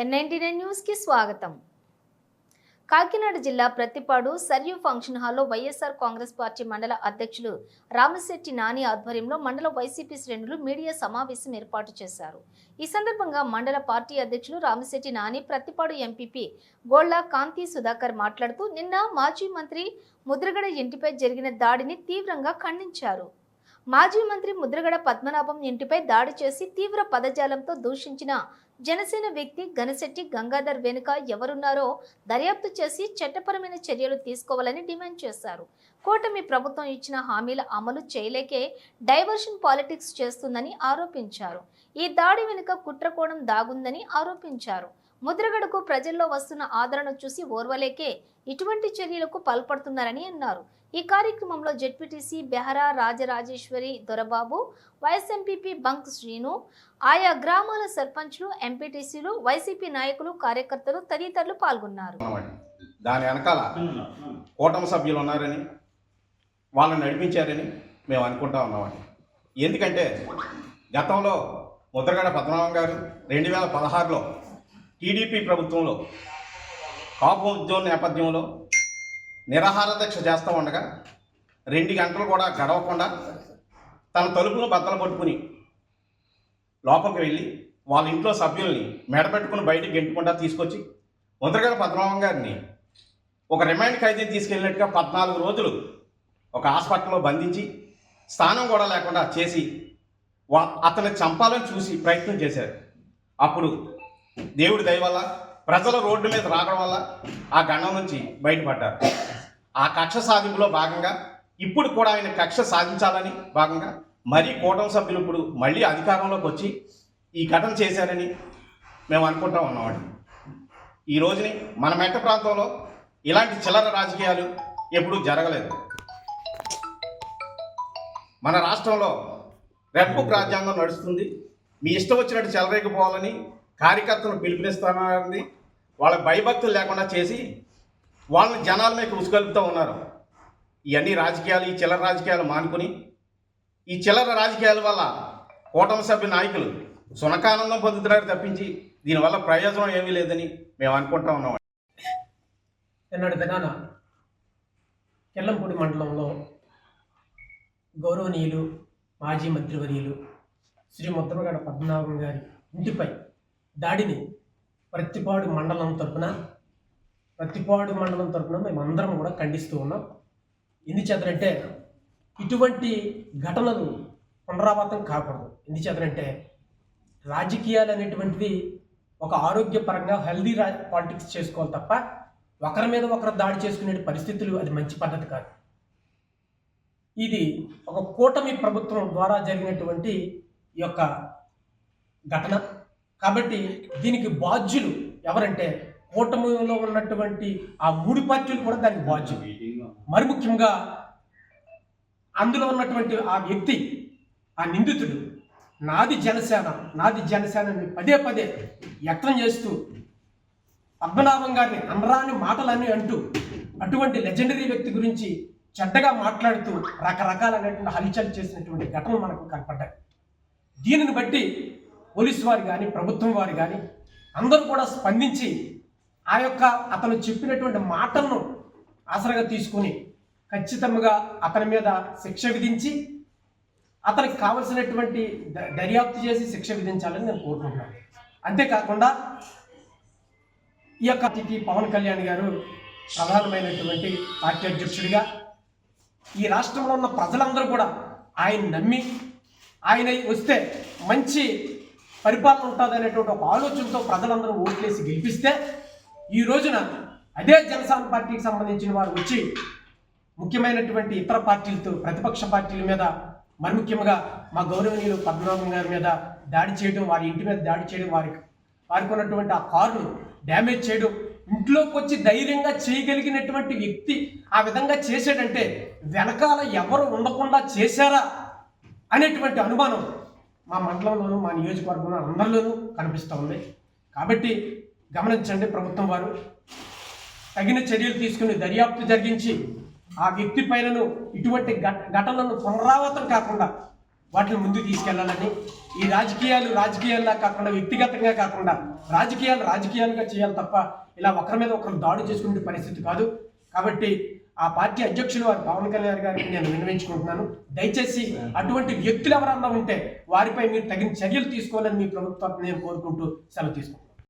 N ninety nine న్యూస్కి స్వాగతం. కాకినాడ జిల్లా ప్రత్తిపాడు సర్యూ ఫంక్షన్ హాల్లో వైఎస్ఆర్ కాంగ్రెస్ పార్టీ మండల అధ్యక్షులు రామశెట్టి నాని ఆధ్వర్యంలో మండల వైసీపీ శ్రేణులు మీడియా సమావేశం ఏర్పాటు చేశారు. ఈ సందర్భంగా మండల పార్టీ అధ్యక్షులు రామశెట్టి నాని ప్రత్తిపాడు ఎంపీపీ గోళ్ళ కాంతి సుధాకర్ మాట్లాడుతూ నిన్న మాజీ మంత్రి ముద్రగడ ఇంటిపై జరిగిన దాడిని తీవ్రంగా ఖండించారు. మాజీ మంత్రి ముద్రగడ పద్మనాభం ఇంటిపై దాడి చేసి తీవ్ర పదజాలంతో దూషించిన జనసేన వ్యక్తి గణశెట్టి గంగాధర్ వెనుక ఎవరున్నారో దర్యాప్తు చేసి చట్టపరమైన చర్యలు తీసుకోవాలని డిమాండ్ చేశారు. కూటమి ప్రభుత్వం ఇచ్చిన హామీల అమలు చేయలేకే డైవర్షన్ పాలిటిక్స్ చేస్తుందని ఆరోపించారు. ఈ దాడి వెనుక కుట్రకోణం దాగుందని ఆరోపించారు. ముద్రగడకు ప్రజల్లో వస్తున్న ఆదరణ చూసి ఓర్వలేకే ఇటువంటి చర్యలకు పాల్పడుతున్నారని అన్నారు. ఈ కార్యక్రమంలో ZPTC Behera Rajarajeswari Dorababu vice MPP Bunk Srinu ఆయా గ్రామాల సర్పంచ్లు ఎంపీటీసీలు వైసీపీ నాయకులు కార్యకర్తలు తదితరులు పాల్గొన్నారు. దాని వెనకాల కూటమి సభ్యులు ఉన్నారని వాళ్ళని నడిపించారని మేము అనుకుంటా ఉన్నామండి. ఎందుకంటే గతంలో ముద్రగడ పద్మనాభం గారు రెండు వేల పదహారులో టీడీపీ ప్రభుత్వంలో కాపు ఉద్యోగం నేపథ్యంలో నిరాహార దీక్ష చేస్తూ ఉండగా రెండు గంటలు కూడా గడవకుండా తన తలుపులు బద్దలు పట్టుకుని లోపలికి వెళ్ళి వాళ్ళ ఇంట్లో సభ్యుల్ని మెడపెట్టుకుని బయటికి గెంటుకుండా తీసుకొచ్చి ముందరగడ పద్మనాభం గారిని ఒక రిమాండ్ ఖైదీని తీసుకెళ్ళినట్టుగా పద్నాలుగు రోజులు ఒక హాస్పిటల్లో బంధించి స్థానం కూడా లేకుండా చేసి వా అతన్ని చంపాలని చూసి ప్రయత్నం చేశారు. అప్పుడు దేవుడి దయ వల్ల ప్రజల రోడ్డు మీద రావడం వల్ల ఆ గండం నుంచి బయటపడ్డారు. ఆ కక్ష సాధింపులో భాగంగా ఇప్పుడు కూడా ఆయన కక్ష సాధించాలని భాగంగా మరీ కూటమి సభ్యులు ఇప్పుడు మళ్ళీ అధికారంలోకి వచ్చి ఈ ఘటన చేశారని మేము అనుకుంటా ఉన్నామండి ఈ రోజుని మన మెట్ట ప్రాంతంలో ఇలాంటి చిల్లర రాజకీయాలు ఎప్పుడూ జరగలేదు. మన రాష్ట్రంలో రెప్పు రాజ్యాంగం నడుస్తుంది. మీ ఇష్టం వచ్చినట్టు చెలరేకపోవాలని కార్యకర్తలను పిలుపునిస్తానని వాళ్ళ భయభక్తులు లేకుండా చేసి వాళ్ళని జనాల మీద ఉసుగలుపుతూ ఉన్నారు. ఇవన్నీ రాజకీయాలు ఈ చిల్లర రాజకీయాలు మానుకుని ఈ చిల్లర రాజకీయాల వల్ల కూటమి సభ్య నాయకులు సునకానందం పొందుతున్నారు తప్పించి దీనివల్ల ప్రయోజనం ఏమీ లేదని మేము అనుకుంటా ఉన్నాం నిన్నటి దినాన కెల్లంపూడి మండలంలో గౌరవనీయులు మాజీ మంత్రివర్యులు శ్రీ ముద్రగడ పద్మనాభం గారి ఇంటిపై దాడిని ప్రత్తిపాడు మండలం తరపున ప్రత్తిపాడు మండలం తరపున మేమందరం కూడా ఖండిస్తూ ఉన్నాం. ఎందుచేతనంటే ఇటువంటి ఘటనలు పునరావృతం కాకూడదు. ఎందుచేతనంటే రాజకీయాలు అనేటువంటిది ఒక ఆరోగ్యపరంగా హెల్దీ రా పాలిటిక్స్ చేసుకోవాలి తప్ప ఒకరి మీద ఒకరు దాడి చేసుకునే పరిస్థితులు అది మంచి పద్ధతి కాదు. ఇది ఒక కూటమి ప్రభుత్వం ద్వారా జరిగినటువంటి ఈ యొక్క ఘటన. కాబట్టి దీనికి బాధ్యులు ఎవరంటే కూటమిలో ఉన్నటువంటి ఆ మూడు పార్టీలు కూడా దానికి బాధ్యత మరి ముఖ్యంగా అందులో ఉన్నటువంటి ఆ వ్యక్తి ఆ నిందితుడు నాది జనసేన నాది జనసేన అని పదే పదే వ్యక్తం చేస్తూ పద్మనాభం గారిని అనరాని మాటలన్నీ అంటూ అటువంటి లెజెండరీ వ్యక్తి గురించి చెడ్డగా మాట్లాడుతూ రకరకాలైనటువంటి హల్చల్ చేసినటువంటి ఘటనలు మనకు కనపడ్డాయి. దీనిని బట్టి పోలీసు వారు కానీ ప్రభుత్వం వారు కానీ అందరూ కూడా స్పందించి ఆ యొక్క అతను చెప్పినటువంటి మాటలను ఆసరగా తీసుకుని ఖచ్చితంగా అతని మీద శిక్ష విధించి అతనికి కావలసినటువంటి ద- దర్యాప్తు చేసి శిక్ష విధించాలని నేను కోరుకుంటున్నాను. అంతేకాకుండా ఈ యొక్క పార్టీకి పవన్ కళ్యాణ్ గారు ప్రధానమైనటువంటి పార్టీ అధ్యక్షుడిగా ఈ రాష్ట్రంలో ఉన్న ప్రజలందరూ కూడా ఆయన నమ్మి ఆయన వస్తే మంచి పరిపాలన ఉంటుంది అనేటువంటి ఒక ఆలోచనతో ప్రజలందరూ ఓట్లేసి గెలిపిస్తే ఈ రోజున అదే జనసేన పార్టీకి సంబంధించిన వారు వచ్చి ముఖ్యమైనటువంటి ఇతర పార్టీలతో ప్రతిపక్ష పార్టీల మీద మరి ముఖ్యంగా మా గౌరవనీయులు పద్మనాభం గారి మీద దాడి చేయడం వారి ఇంటి మీద దాడి చేయడం వారికి వారికి ఉన్నటువంటి ఆ కారును డ్యామేజ్ చేయడం ఇంట్లోకి వచ్చి ధైర్యంగా చేయగలిగినటువంటి వ్యక్తి ఆ విధంగా చేశాడంటే వెనకాల ఎవరు ఉండకుండా చేశారా అనేటువంటి అనుమానం మా మండలంలోనూ మా నియోజకవర్గంలో అందరిలోనూ కనిపిస్తూ ఉంది. కాబట్టి గమనించండి ప్రభుత్వం వారు. తగిన చర్యలు తీసుకుని దర్యాప్తు జరిగించి ఆ వ్యక్తి పైనను ఇటువంటి ఘటనలను పునరావృతం కాకుండా వాటిని ముందుకు తీసుకెళ్ళాలని ఈ రాజకీయాలు రాజకీయాల్లా కాకుండా వ్యక్తిగతంగా కాకుండా రాజకీయాలు రాజకీయాలుగా చేయాలి తప్ప ఇలా ఒకరి మీద ఒకరు దాడి చేసుకునే పరిస్థితి కాదు. కాబట్టి ఆ పార్టీ అధ్యక్షులు వారి పవన్ కళ్యాణ్ గారికి నేను విన్నవించుకుంటున్నాను. దయచేసి అటువంటి వ్యక్తులు ఎవరన్నా ఉంటే వారిపై మీరు తగిన చర్యలు తీసుకోవాలని మీ ప్రభుత్వాన్ని నేను కోరుకుంటూ సెలవు తీసుకుంటాను